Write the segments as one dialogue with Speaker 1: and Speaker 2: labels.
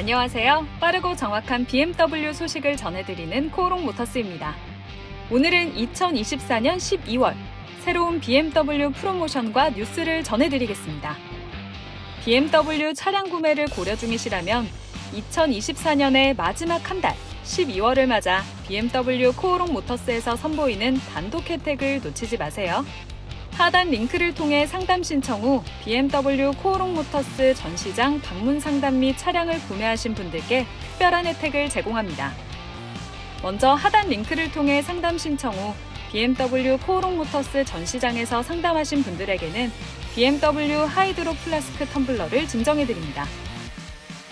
Speaker 1: 안녕하세요. 빠르고 정확한 BMW 소식을 전해드리는 코오롱 모터스입니다. 오늘은 2024년 12월 새로운 BMW 프로모션과 뉴스를 전해드리겠습니다. BMW 차량 구매를 고려 중이시라면 2024년의 마지막 한 달 12월을 맞아 BMW 코오롱 모터스에서 선보이는 단독 혜택을 놓치지 마세요. 하단 링크를 통해 상담 신청 후 BMW 코오롱 모터스 전시장 방문 상담 및 차량을 구매하신 분들께 특별한 혜택을 제공합니다. 먼저 하단 링크를 통해 상담 신청 후 BMW 코오롱 모터스 전시장에서 상담하신 분들에게는 BMW 하이드로 플라스크 텀블러를 증정해 드립니다.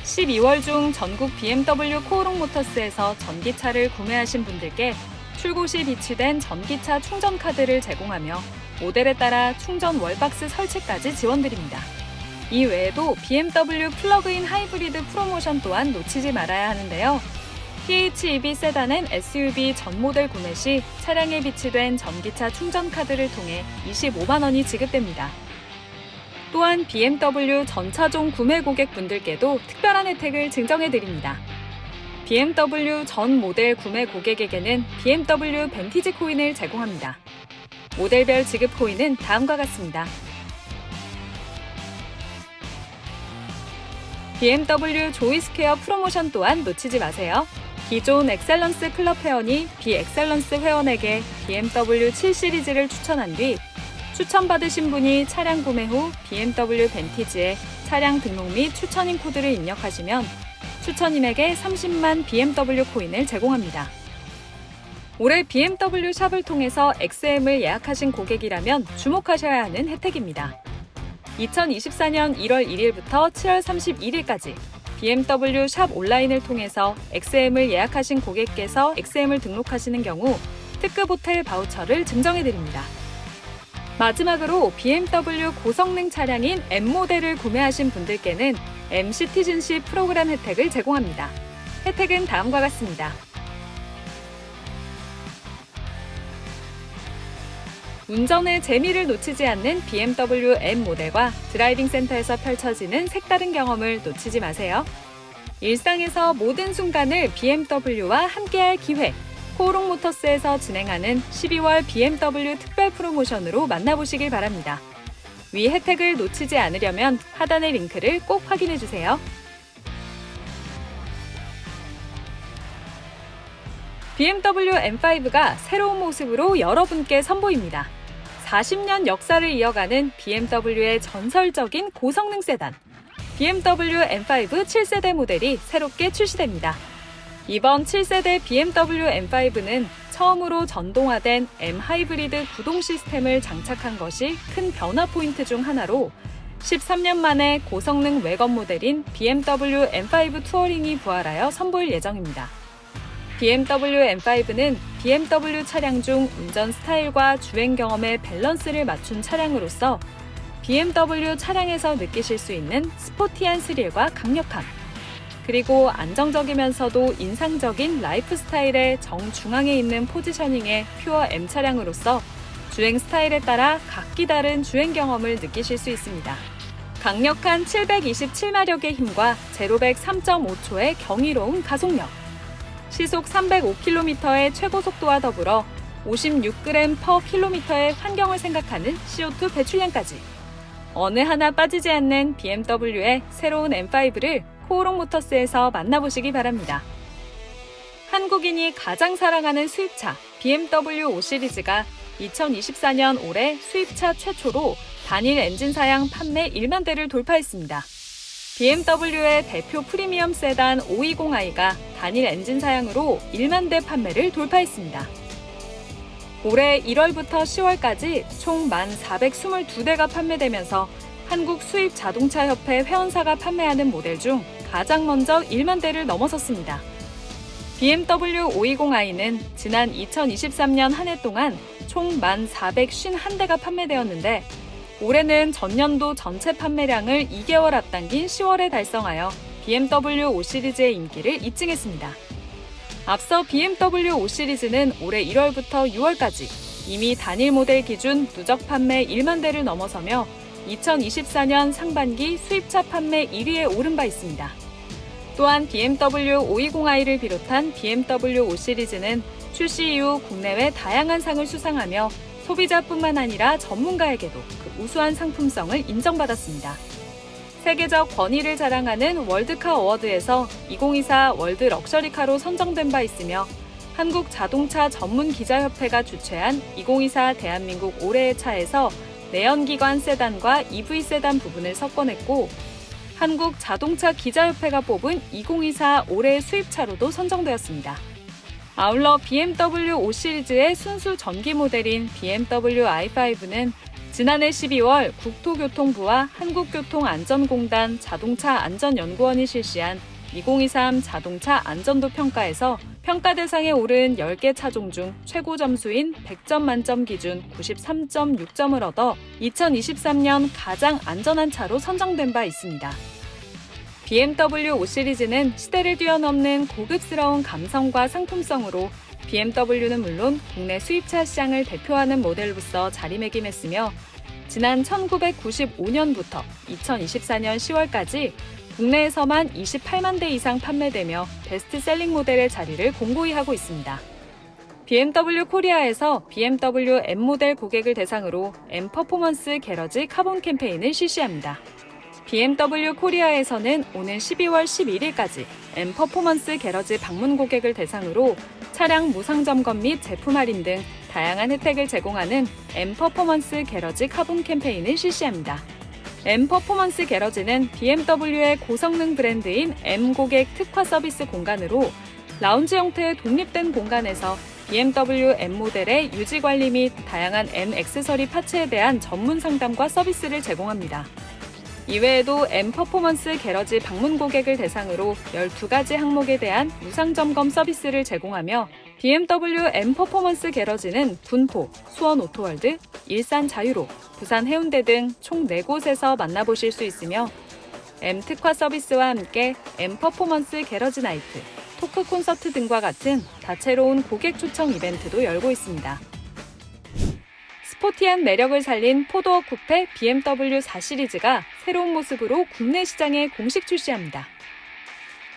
Speaker 1: 12월 중 전국 BMW 코오롱 모터스에서 전기차를 구매하신 분들께 출고 시 비치된 전기차 충전 카드를 제공하며 모델에 따라 충전 월박스 설치까지 지원드립니다. 이 외에도 BMW 플러그인 하이브리드 프로모션 또한 놓치지 말아야 하는데요. PHEV 세단엔 SUV 전 모델 구매 시 차량에 비치된 전기차 충전 카드를 통해 25만 원이 지급됩니다. 또한 BMW 전차종 구매 고객분들께도 특별한 혜택을 증정해 드립니다. BMW 전 모델 구매 고객에게는 BMW 벤티지 코인을 제공합니다. 모델별 지급 코인은 다음과 같습니다. BMW 조이스퀘어 프로모션 또한 놓치지 마세요. 기존 엑셀런스 클럽 회원이 비엑셀런스 회원에게 BMW 7 시리즈를 추천한 뒤 추천받으신 분이 차량 구매 후 BMW 벤티지에 차량 등록 및 추천인 코드를 입력하시면 추천인에게 30만 BMW 코인을 제공합니다. 올해 BMW 샵을 통해서 XM을 예약하신 고객이라면 주목하셔야 하는 혜택입니다. 2024년 1월 1일부터 7월 31일까지 BMW 샵 온라인을 통해서 XM을 예약하신 고객께서 XM을 등록하시는 경우 특급 호텔 바우처를 증정해 드립니다. 마지막으로 BMW 고성능 차량인 M 모델을 구매하신 분들께는 M 시티즌십 프로그램 혜택을 제공합니다. 혜택은 다음과 같습니다. 운전의 재미를 놓치지 않는 BMW M 모델과 드라이빙 센터에서 펼쳐지는 색다른 경험을 놓치지 마세요. 일상에서 모든 순간을 BMW와 함께할 기회. 코오롱 모터스에서 진행하는 12월 BMW 특별 프로모션으로 만나보시길 바랍니다. 위 혜택을 놓치지 않으려면 하단의 링크를 꼭 확인해 주세요. BMW M5가 새로운 모습으로 여러분께 선보입니다. 40년 역사를 이어가는 BMW의 전설적인 고성능 세단 BMW M5 7세대 모델이 새롭게 출시됩니다. 이번 7세대 BMW M5는 처음으로 전동화된 M 하이브리드 구동 시스템을 장착한 것이 큰 변화 포인트 중 하나로 13년 만에 고성능 외관 모델인 BMW M5 투어링이 부활하여 선보일 예정입니다. BMW M5는 BMW 차량 중 운전 스타일과 주행 경험의 밸런스를 맞춘 차량으로서 BMW 차량에서 느끼실 수 있는 스포티한 스릴과 강력함, 그리고 안정적이면서도 인상적인 라이프 스타일의 정중앙에 있는 포지셔닝의 퓨어 M 차량으로서 주행 스타일에 따라 각기 다른 주행 경험을 느끼실 수 있습니다. 강력한 727마력의 힘과 제로백 3.5초의 경이로운 가속력, 시속 305km의 최고 속도와 더불어 56g per km의 환경을 생각하는 CO2 배출량까지 어느 하나 빠지지 않는 BMW의 새로운 M5를 코오롱 모터스에서 만나보시기 바랍니다. 한국인이 가장 사랑하는 수입차 BMW 5 시리즈가 2024년 올해 수입차 최초로 단일 엔진 사양 판매 1만 대를 돌파했습니다. BMW의 대표 프리미엄 세단 520i가 단일 엔진 사양으로 1만 대 판매를 돌파했습니다. 올해 1월부터 10월까지 총 1,422대가 판매되면서 한국 수입 자동차 협회 회원사가 판매하는 모델 중 가장 먼저 1만 대를 넘어섰습니다. BMW 520i는 지난 2023년 한 해 동안 총 1,451대가 판매되었는데 올해는 전년도 전체 판매량을 2개월 앞당긴 10월에 달성하여 BMW 5 시리즈의 인기를 입증했습니다. 앞서 BMW 5 시리즈는 올해 1월부터 6월까지 이미 단일 모델 기준 누적 판매 1만 대를 넘어서며 2024년 상반기 수입차 판매 1위에 오른 바 있습니다. 또한 BMW 520i를 비롯한 BMW 5 시리즈는 출시 이후 국내외 다양한 상을 수상하며 소비자뿐만 아니라 전문가에게도 그 우수한 상품성을 인정받았습니다. 세계적 권위를 자랑하는 월드카 어워드에서 2024 월드 럭셔리카로 선정된 바 있으며 한국 자동차 전문 기자협회가 주최한 2024 대한민국 올해의 차에서 내연기관 세단과 EV 세단 부분을 석권했고 한국 자동차 기자협회가 뽑은 2024 올해의 수입차로도 선정되었습니다. 아울러 BMW 5 시리즈의 순수 전기 모델인 BMW i5는 지난해 12월 국토교통부와 한국교통안전공단 자동차 안전연구원이 실시한 2023 자동차 안전도 평가에서 평가 대상에 오른 10개 차종 중 최고 점수인 100점 만점 기준 93.6점을 얻어 2023년 가장 안전한 차로 선정된 바 있습니다. BMW 5 시리즈는 시대를 뛰어넘는 고급스러운 감성과 상품성으로 BMW는 물론 국내 수입차 시장을 대표하는 모델로서 자리매김했으며 지난 1995년부터 2024년 10월까지 국내에서만 28만 대 이상 판매되며 베스트셀링 모델의 자리를 공고히 하고 있습니다. BMW 코리아에서 BMW M 모델 고객을 대상으로 M 퍼포먼스 게러지 카본 캠페인을 실시합니다. BMW 코리아에서는 오는 12월 11일까지 M 퍼포먼스 게러지 방문 고객을 대상으로 차량 무상 점검 및 제품 할인 등 다양한 혜택을 제공하는 M 퍼포먼스 게러지 카본 캠페인을 실시합니다. M 퍼포먼스 게러지는 BMW의 고성능 브랜드인 M 고객 특화 서비스 공간으로 라운지 형태의 독립된 공간에서 BMW M 모델의 유지 관리 및 다양한 M 액세서리 파츠에 대한 전문 상담과 서비스를 제공합니다. 이외에도 M 퍼포먼스 게러지 방문 고객을 대상으로 12가지 항목에 대한 무상 점검 서비스를 제공하며 BMW M 퍼포먼스 게러지는 군포, 수원 오토월드, 일산 자유로, 부산 해운대 등 총 4곳에서 만나보실 수 있으며 M 특화 서비스와 함께 M 퍼포먼스 게러지 나이트, 토크 콘서트 등과 같은 다채로운 고객 초청 이벤트도 열고 있습니다. 스포티한 매력을 살린 포도어 쿠페 BMW 4 시리즈가 새로운 모습으로 국내 시장에 공식 출시합니다.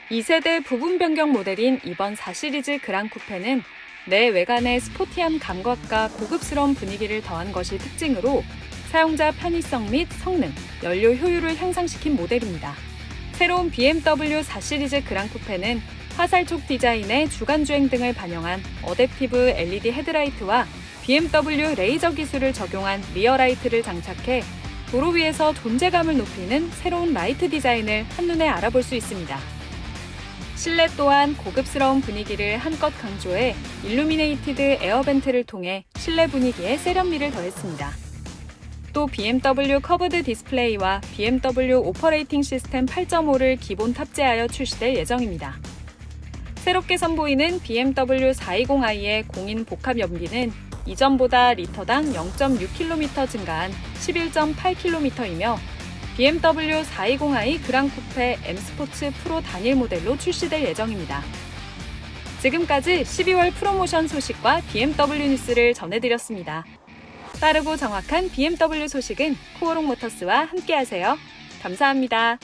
Speaker 1: 2세대 부분 변경 모델인 이번 4 시리즈 그랑 쿠페는 내 외관의 스포티한 감각과 고급스러운 분위기를 더한 것이 특징으로 사용자 편의성 및 성능, 연료 효율을 향상시킨 모델입니다. 새로운 BMW 4 시리즈 그랑 쿠페는 화살촉 디자인의 주간 주행 등을 반영한 어댑티브 LED 헤드라이트와 BMW 레이저 기술을 적용한 리어라이트를 장착해 도로 위에서 존재감을 높이는 새로운 라이트 디자인을 한눈에 알아볼 수 있습니다. 실내 또한 고급스러운 분위기를 한껏 강조해 일루미네이티드 에어벤트를 통해 실내 분위기에 세련미를 더했습니다. 또 BMW 커브드 디스플레이와 BMW 오퍼레이팅 시스템 8.5를 기본 탑재하여 출시될 예정입니다. 새롭게 선보이는 BMW 420i의 공인 복합 연비는 이전보다 리터당 0.6km 증가한 11.8km이며 BMW 420i 그랑 쿠페 M 스포츠 프로 단일 모델로 출시될 예정입니다. 지금까지 12월 프로모션 소식과 BMW 뉴스를 전해드렸습니다. 빠르고 정확한 BMW 소식은 코오롱 모터스와 함께하세요. 감사합니다.